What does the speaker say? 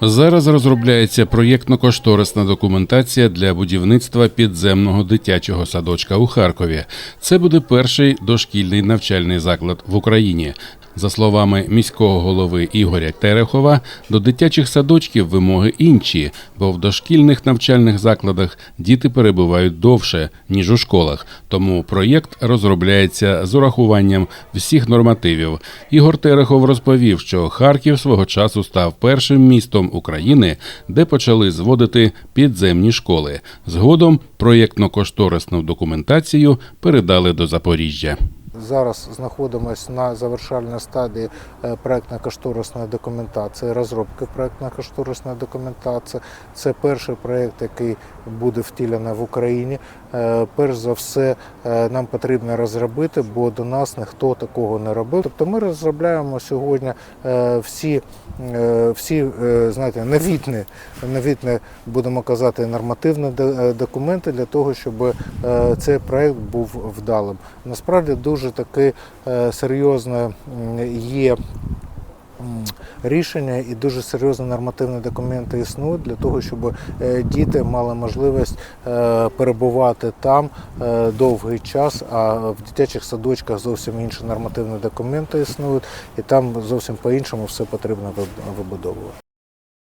Зараз розробляється проєктно-кошторисна документація для будівництва підземного дитячого садочка у Харкові. Це буде перший дошкільний навчальний заклад в Україні. За словами міського голови Ігоря Терехова, до дитячих садочків вимоги інші, бо в дошкільних навчальних закладах діти перебувають довше ніж у школах. Тому проєкт розробляється з урахуванням всіх нормативів. Ігор Терехов розповів, що Харків свого часу став першим містом України, де почали зводити підземні школи. Згодом проєктно-кошторисну документацію передали до Запоріжжя. Зараз знаходимося на завершальній стадії е, проектно-кошторисної документації, розробки проектно-кошторисної документації. Це перший проєкт, який буде втілений в Україні. Е, Перш за все, е, нам потрібно розробити, бо до нас ніхто такого не робив. Тобто ми розробляємо сьогодні всі, всі знаєте, новітні, новітні, будемо казати, нормативні документи для того, щоб цей проєкт був вдалим. Насправді дуже таке е, серйозне є рішення і дуже серйозні нормативні документи існують для того, щоб е, діти мали можливість е, перебувати там довгий час, а в дитячих садочках зовсім інші нормативні документи існують, і там зовсім по-іншому все потрібно вибудовувати.